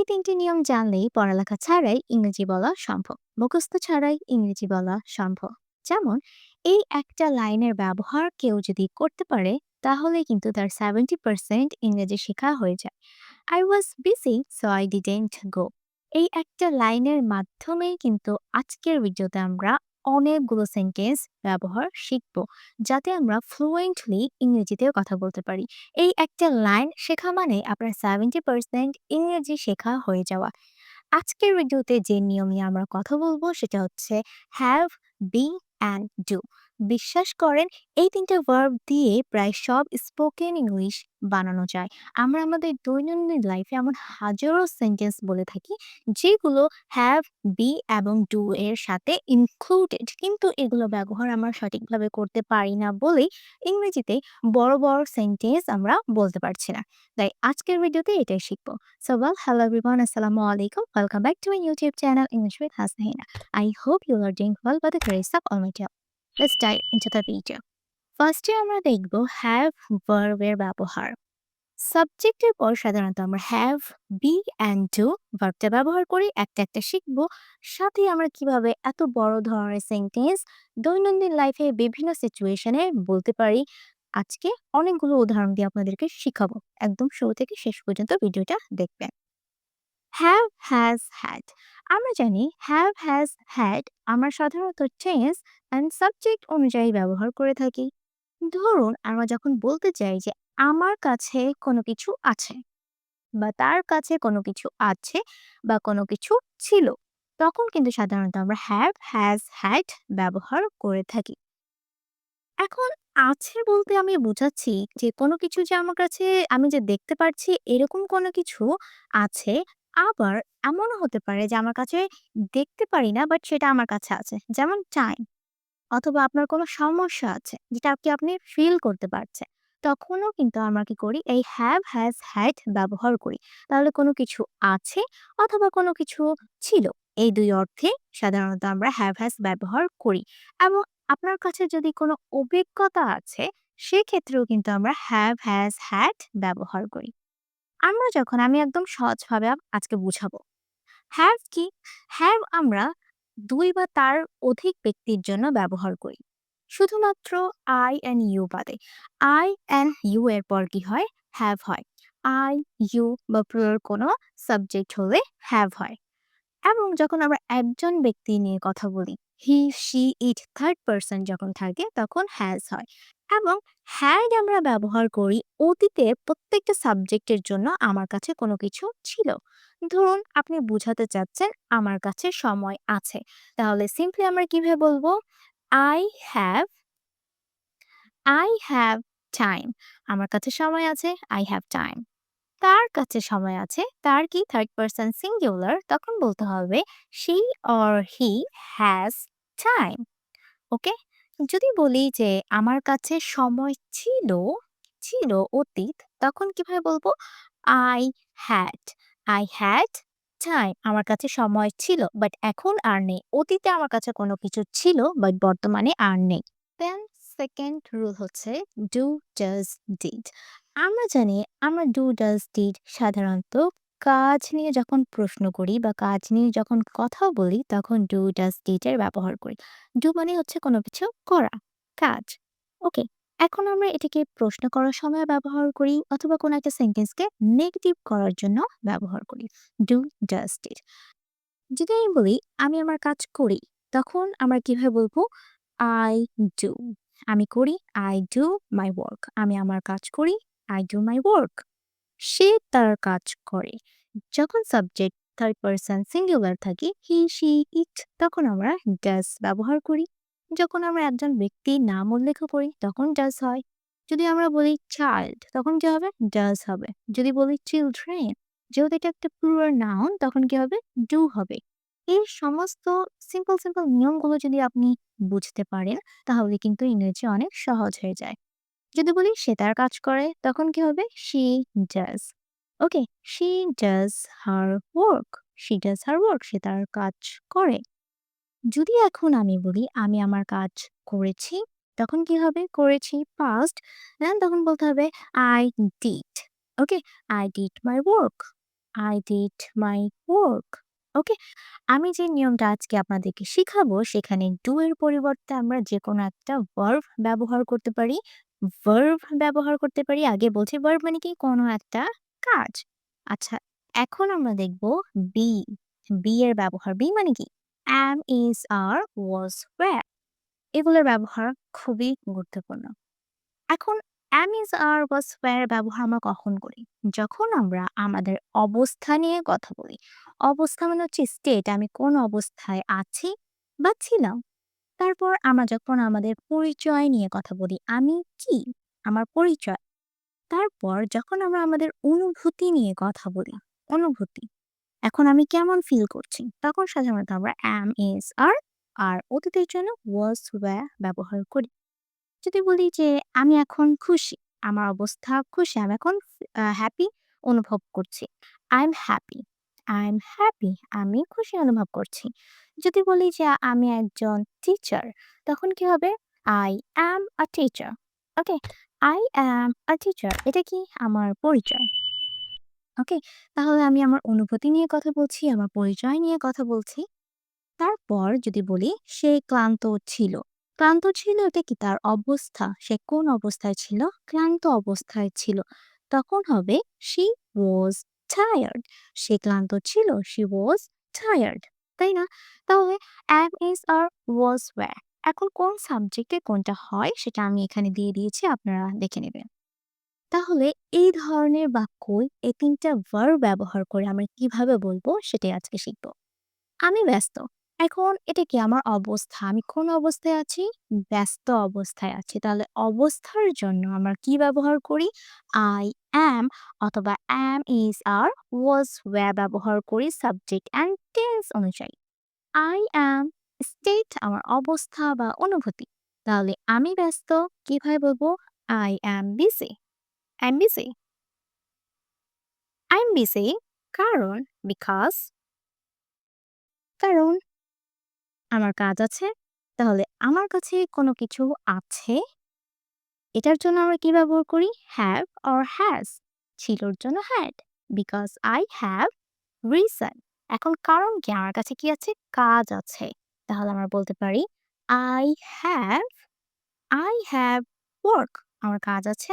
এই তিনটি নিয়ম জানলেই পড়ালেখা ছাড়াই ইংরেজি বলা সম্ভব, মুখস্থ ছাড়াই ইংরেজি বলা সম্ভব। যেমন, এই একটা লাইনের ব্যবহার কেউ যদি করতে পারে তাহলে কিন্তু তার সেভেন্টি পার্সেন্ট ইংরেজি শেখা হয়ে যায়। I was busy so I didn't go এই একটা লাইনের মাধ্যমে কিন্তু আজকের ভিডিওতে আমরা অনেকগুলো সেন্টেন্স ব্যবহার শিখব, যাতে আমরা ফ্লুয়েন্টলি ইংরেজিতেও কথা বলতে পারি। এই একটা লাইন শেখা মানে আপনার সেভেন্টি পার্সেন্ট ইংরেজি শেখা হয়ে যাওয়া। আজকের ভিডিওতে যে নিয়মে নিয়ে আমরা কথা বলব সেটা হচ্ছে হ্যাভ বি অ্যান্ড ডু বিশ্বাস করেন, এই তিনটে ভার্ব দিয়ে প্রায় সব স্পোকেন ইংলিশ বানানো যায়। আমরা আমাদের দৈনন্দিন লাইফে এমন হাজারো সেন্টেন্স বলে থাকি, যেগুলো হ্যাভ বি এবং ডু এর সাথে ইনক্লুডেড কিন্তু এগুলো ব্যবহার আমরা সঠিকভাবে করতে পারি না বলেই ইংরেজিতে বড় বড় সেন্টেন্স আমরা বলতে পারছি না। তাই আজকের ভিডিওতে এটাই শিখব। সো ওয়েল হ্যালো এভরিওয়ান আসসালামু আলাইকুম। Welcome back to my YouTube channel English with Hasnahina I hope you are doing well by the grace of almighty let's dive into the video ফার্স্টে আমরা দেখব হ্যাভ ভার্বের ব্যবহার। সাবজেক্টের পর সাধারণত আমরা হ্যাভ বি অ্যান্ড ডু ভার্বটা ব্যবহার করি, একটা একটা শিখব। সাথে আমরা কীভাবে এত বড় ধরনের সেন্টেন্স দৈনন্দিন লাইফে বিভিন্ন সিচুয়েশনে বলতে পারি, আজকে অনেকগুলো উদাহরণ দিয়ে আপনাদেরকে শিখাবো। একদম শুরু থেকে শেষ পর্যন্ত ভিডিওটা দেখবেন। হ্যাভ হ্যাজ হ্যাড আমরা জানি হ্যাভ হ্যাজ হ্যাড আমরা সাধারণত টেন্স অ্যান্ড সাবজেক্ট অনুযায়ী ব্যবহার করে থাকি। ধরুন আমরা যখন বলতে চাই যে আমার কাছে কোনো কিছু আছে বা তার কাছে কোনো কিছু আছে বা কোনো কিছু ছিল, তখন কিন্তু সাধারণত আমরা হ্যাভ হ্যাজ হ্যাড ব্যবহার করে থাকি। এখন আছে বলতে আমি বুঝাচ্ছি যে কোনো কিছু যে আমার কাছে আমি যে দেখতে পারছি এরকম কোনো কিছু আছে আবার এমনও হতে পারে যে আমার কাছে দেখতে পারি না বাট সেটা আমার কাছে আছে। যেমন টাইম অথবা আপনার কোনো সমস্যা আছে, যেটা কি আপনি ফিল করতে পারছেন, তখনও কিন্তু আমরা কি করি, এই হ্যাভ হ্যাজ হ্যাড ব্যবহার করি। তাহলে কোনো কিছু আছে অথবা কোনো কিছু ছিল, এই দুই অর্থে সাধারণত আমরা হ্যাভ হ্যাজ ব্যবহার করি। এবং আপনার কাছে যদি কোনো অভিজ্ঞতা আছে, সেক্ষেত্রেও কিন্তু আমরা হ্যাভ হ্যাজ হ্যাড ব্যবহার করি। আমরা যখন, আমি একদম সহজভাবে আজকে বুঝাবো। হ্যাভ কি? হ্যাভ আমরা দুই বা তার অধিক ব্যক্তির জন্য ব্যবহার করি। শুধুমাত্র আই অ্যান্ড ইউ বাদে। আই অ্যান্ড ইউ এর পর কি হয়? হ্যাভ হয়। আই ইউ বা প্রিয়র কোনো সাবজেক্ট হলে হ্যাভ হয়। এবং যখন আমরা একজন ব্যক্তি নিয়ে কথা বলি he she it third person যখন থাকে, তখন হ্যাজ হয়। এবং হ্যাড আমরা ব্যবহার করি অতীতে প্রত্যেকটা সাবজেক্টের জন্য আমার কাছে কোনো কিছু ছিল। ধরুন, আপনি বুঝাতে চাচ্ছেন আমার কাছে সময় আছে। তাহলে সিম্পলি আমরা কীভাবে বলব? I have I have time আমার কাছে সময় আছে আই হ্যাভ টাইম তার কাছে সময় আছে, তার কি? থার্ড পার্সন সিঙ্গুলার তখন বলতে হবে she or he has time okay যদি বলি যে, আমার কাছে সময় ছিল ছিল অতীত, তখন কীভাবে বলব? I had I had time আমার কাছে সময় ছিল বাট এখন আর নেই। অতীতে আমার কাছে কোনো কিছু ছিল বাট বর্তমানে আর নেই। দেন সেকেন্ড রুল হচ্ছে ডু ডাজ ডিড আমরা জানি, আমরা ডু ডাজ ডিড সাধারণত কাজ নিয়ে যখন প্রশ্ন করি বা কাজ নিয়ে যখন কথা বলি, তখন ডু ডাজ ডিড এর ব্যবহার করি। ডু মানে হচ্ছে কোনো কিছু করা, কাজ। ওকে এখন আমরা এটাকে প্রশ্ন করার সময় ব্যবহার করি অথবা কোনো একটা সেন্টেন্সকে নেগেটিভ করার জন্য ব্যবহার করি। ডু ডাজ ডিড যদি আমি বলি, আমি আমার কাজ করি, তখন আমরা কীভাবে বলব? আই ডু আমি করি আই ডু মাই ওয়ার্ক আমি আমার কাজ করি আই ডু মাই ওয়ার্ক সে তার কাজ করে। যখন সাবজেক্ট থার্ড পার্সন সিঙ্গুলার থাকে হি সি ইট তখন আমরা ডাস ব্যবহার করি। যখন আমরা একজন ব্যক্তির নাম উল্লেখ করি, তখন ডাস হয়। যদি আমরা বলি চাইল্ড তখন কি হবে? ডাস হবে। যদি বলি চিলড্রেন যেহেতু এটা একটা প্লুরাল নাউন তখন কি হবে? ডু হবে। এই সমস্ত সিম্পল সিম্পল নিয়মগুলো যদি আপনি বুঝতে পারেন, তাহলে কিন্তু ইংরেজি অনেক সহজ হয়ে যায়। যদি বলি সে তার কাজ করে, তখন কি হবে? She does okay she does her work she does her work সে তার কাজ করে। যদি এখন আমি বলি, আমি আমার কাজ করেছি, তখন কি হবে? করেছি পাস্ট তখন বলতে হবে I did okay I did my work I did my work. Okay? আমি যে নিয়মটা আজকে আপনাদেরকে শিখাবো, সেখানে ডু এর পরিবর্তে আমরা যেকোনো একটা ভার্ব ব্যবহার করতে পারি। ভার্ব ব্যবহার করতে পারি। আগে বলছি ভার্ব মানে কি? কোনো একটা কাজ। আচ্ছা, এখন আমরা দেখব বি। বি এর ব্যবহার। বি মানে কি? Am is R was wire এগুলোর ব্যবহার খুবই গুরুত্বপূর্ণ। এখন am is R was wire ব্যবহার আমরা কখন করি? যখন আমরা আমাদের অবস্থা নিয়ে কথা বলি। অবস্থা মানে হচ্ছে স্টেট আমি কোন অবস্থায় আছি বা ছিলাম। তারপর আমরা যখন আমাদের পরিচয় নিয়ে কথা বলি, আমি কি? আমার পরিচয়। তারপর যখন আমরা আমাদের অনুভূতি নিয়ে কথা বলি, অনুভূতি। এখন আমি কেমন ফিল করছি? তখন সাধারণত আমরা am, এস আর আর অতীতের জন্য was, were ব্যবহার করি। যদি বলি যে আমি এখন খুশি, আমার অবস্থা খুশি, আমি এখন হ্যাপি অনুভব করছি। I am happy, I am happy আমি খুশি অনুভব করছি। যদি বলি যে আমি একজন টিচার, তখন কি হবে? I am a teacher okay? I am a teacher এটা কি? আমার পরিচয়। ওকে? তাহলে আমি আমার অনুভূতি নিয়ে কথা বলছি, আমার পরিচয় নিয়ে কথা বলছি। তারপর যদি বলি সে ক্লান্ত ছিল। ক্লান্ত ছিল এটা কি? তার অবস্থা। সে কোন অবস্থায় ছিল? ক্লান্ত অবস্থায় ছিল। তখন হবে she was tired. সে ক্লান্ত ছিল। she was tired. তাই না? তাহলে am, is, আর was, ওয়্যার এখন কোন সাবজেক্টে কোনটা হয় সেটা আমি এখানে দিয়ে দিয়েছি আপনারা দেখে নেবেন। তাহলে এই ধরনের বাক্যই এই ৩ টা ভার্ব ব্যবহার করে আমরা কীভাবে বলব সেটাই আজকে শিখব। আমি ব্যস্ত। এখন এটা কি? আমার অবস্থা। আমি কোন অবস্থায় আছি? ব্যস্ত অবস্থায় আছি। তাহলে অবস্থার জন্য আমরা কি ব্যবহার করি? I am অথবা am, is, are, was, were ব্যবহার করি সাবজেক্ট অ্যান্ড টেন্স অনুযায়ী। I am স্টেট আমার অবস্থা বা অনুভূতি। তাহলে আমি ব্যস্ত কীভাবে বলব? I am busy. I'm busy. I'm busy কারণ because কারণ আমার কাজ আছে। তাহলে আমার কাছে কোনো কিছু আছে। এটার জন্য আমরা কি ব্যবহার করি? হ্যাভ or has ছিলর জন্য had because I have reason এখন কারণ কি? আমার কাছে কি আছে? কাজ আছে। তাহলে আমরা বলতে পারি I have I have work আমার কাজ আছে।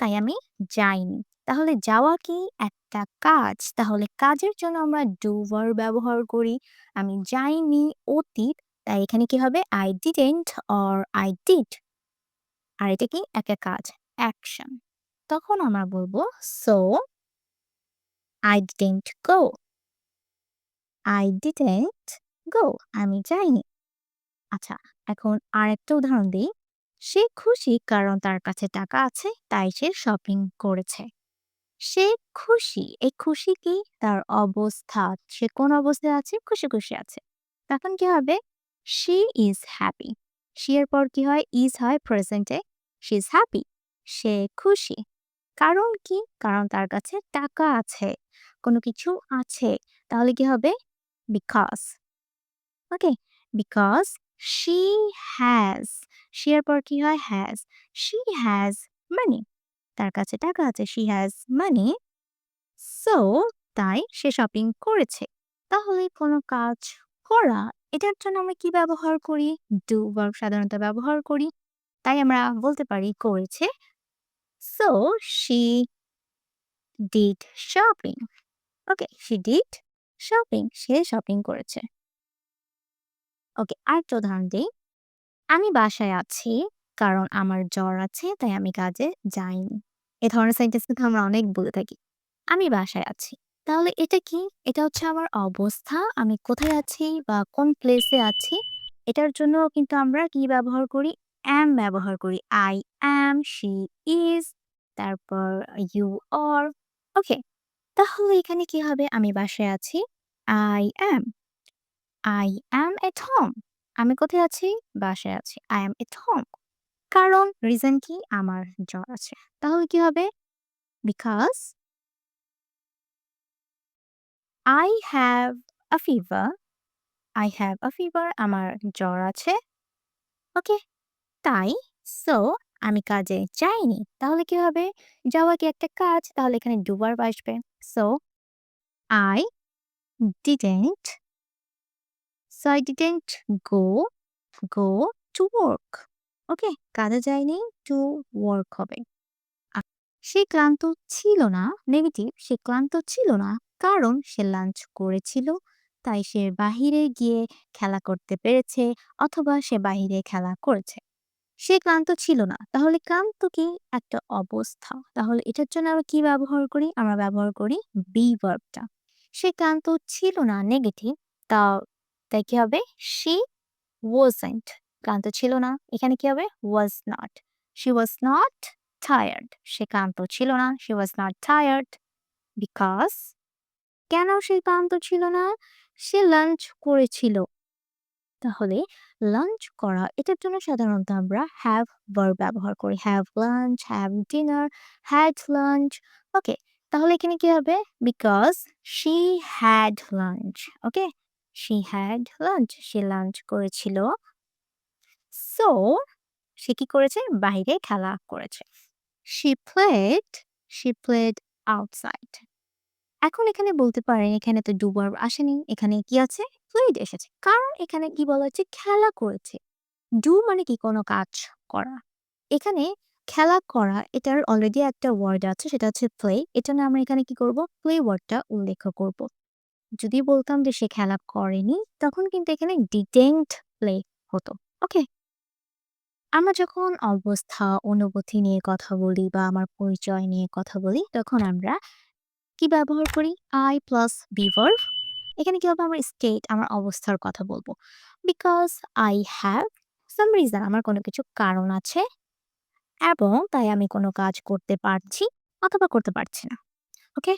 তাই আমি যাইনি। তাহলে যাওয়া কি? একটা কাজ। তাহলে কাজের জন্য আমরা verb ব্যবহার করি। আমি যাইনি অতীত। তাই এখানে কি হবে? I didn't or I did আর এটা কি? একটা কাজ অ্যাকশন। তখন আমরা বলব so I didn't go I didn't go আমি যাইনি। আচ্ছা, এখন আরেকটা উদাহরণ দিই সে খুশি কারণ তার কাছে টাকা আছে তাই সে শপিং করেছে। সে খুশি। এই খুশি কি? তার অবস্থা। সে কোন অবস্থায় আছে? খুশি, খুশি আছে। তখন কি হবে? she is happy. she এর পর কি হয়? is হয় প্রেজেন্ট she is happy. সে খুশি। কারণ কি? কারণ তার কাছে টাকা আছে। কোনো কিছু আছে। তাহলে কি হবে? because. Okay? because she has. she এর পর কি হয়? has. she has money. তার কাছে টাকা আছে। শি has মানি সো তাই সে শপিং করেছে। তাহলে কোনো কাজ করা এটার জন্য আমরা কি ব্যবহার করি? ডু verb সাধারণত ব্যবহার করি। তাই আমরা বলতে পারি করেছে। So she did shopping okay, she did shopping say shopping করেছে। ওকে, আরেকটা উদাহরণ দেই। আমি বাসায় আছি কারণ আমার জ্বর আছে তাই আমি কাজে যাইনি। এ ধরনের সেন্টেন্স কিন্তু আমরা অনেক বলে থাকি। আমি বাসায় আছি। তাহলে এটা কি? এটা হচ্ছে আমার অবস্থা। আমি কোথায় আছি বা কোন প্লেসে আছি এটার জন্য কিন্তু আমরা কি ব্যবহার করি? am ব্যবহার করি। I am, she is, তারপর ইউ are. ওকে, তাহলে এখানে কি হবে? আমি বাসায় আছি। I am. I am at home. আমি কোথায় আছি? বাসায় আছি। I am at home. কারণ রিজন কি? আমার জ্বর আছে। তাহলে কি হবে? because I have a fever. I have a fever. আমার জ্বর আছে। ওকে, তাই সো আমি কাজে যাইনি। তাহলে কি হবে? যাওয়া কি একটা কাজ? তাহলে এখানে verb আসবে। so I didn't so I didn't go go to work ওকে, কাজে যায়নি টু ওয়ার্ক হবে। সে ক্লান্ত ছিল না নেগেটিভ সে ক্লান্ত ছিল না, কারণ সে লাঞ্চ করেছিল, তাই সে বাহিরে গিয়ে খেলা করতে পেরেছে, অথবা সে বাহিরে খেলা করেছে। সে ক্লান্ত ছিল না, তাহলে ক্লান্ত কি? একটা অবস্থা। তাহলে এটার জন্য আমরা কি ব্যবহার করি? আমরা ব্যবহার করি বি ভার্বটা সে ক্লান্ত ছিল না নেগেটিভ তা তাই কি হবে? শি ওয়াজেন্ট ক্লান্ত ছিল না। এখানে কি হবে? Was not she was not tired সে ক্লান্ত ছিল না। She was not tired because কেন সে ক্লান্ত ছিল না? সে লাঞ্চ করেছিল। তাহলে লাঞ্চ করা, এটার জন্য সাধারণত আমরা হ্যাভ ভার্ব ব্যবহার করি। Have lunch have dinner had lunch okay তাহলে এখানে কি হবে? Because she had lunch okay she had lunch say lunch করেছিল। সো সে কি করেছে? বাইরে খেলা করেছে। She played she played outside এখন এখানে বলতে পারেন, এখানে তো ডু ভার্ব আসেনি, এখানে কি আছে? প্লেড এসেছে। কারণ এখানে কি বলা হচ্ছে? খেলা করেছে। ডু মানে কি? কোনো কাজ করা। এখানে খেলা করা, এটার অলরেডি একটা ওয়ার্ড আছে, সেটা হচ্ছে প্লে এটা না আমরা এখানে কি করব? প্লে ওয়ার্ডটা উল্লেখ করব। যদি বলতাম যে সে খেলা করেনি, তখন কিন্তু এখানে ডিটেন্ট প্লে হতো। ওকে আমরা যখন অবস্থা, অনুভূতি নিয়ে কথা বলি বা আমার পরিচয় নিয়ে কথা বলি, তখন আমরা কি ব্যবহার করি? আই প্লাস ভার্ব এখানে কি হবে? আমার স্টেট আমার অবস্থার কথা বলব। Because I have some reason আমার কোনো কিছু কারণ আছে এবং তাই আমি কোনো কাজ করতে পারছি অথবা করতে পারছি না। ওকে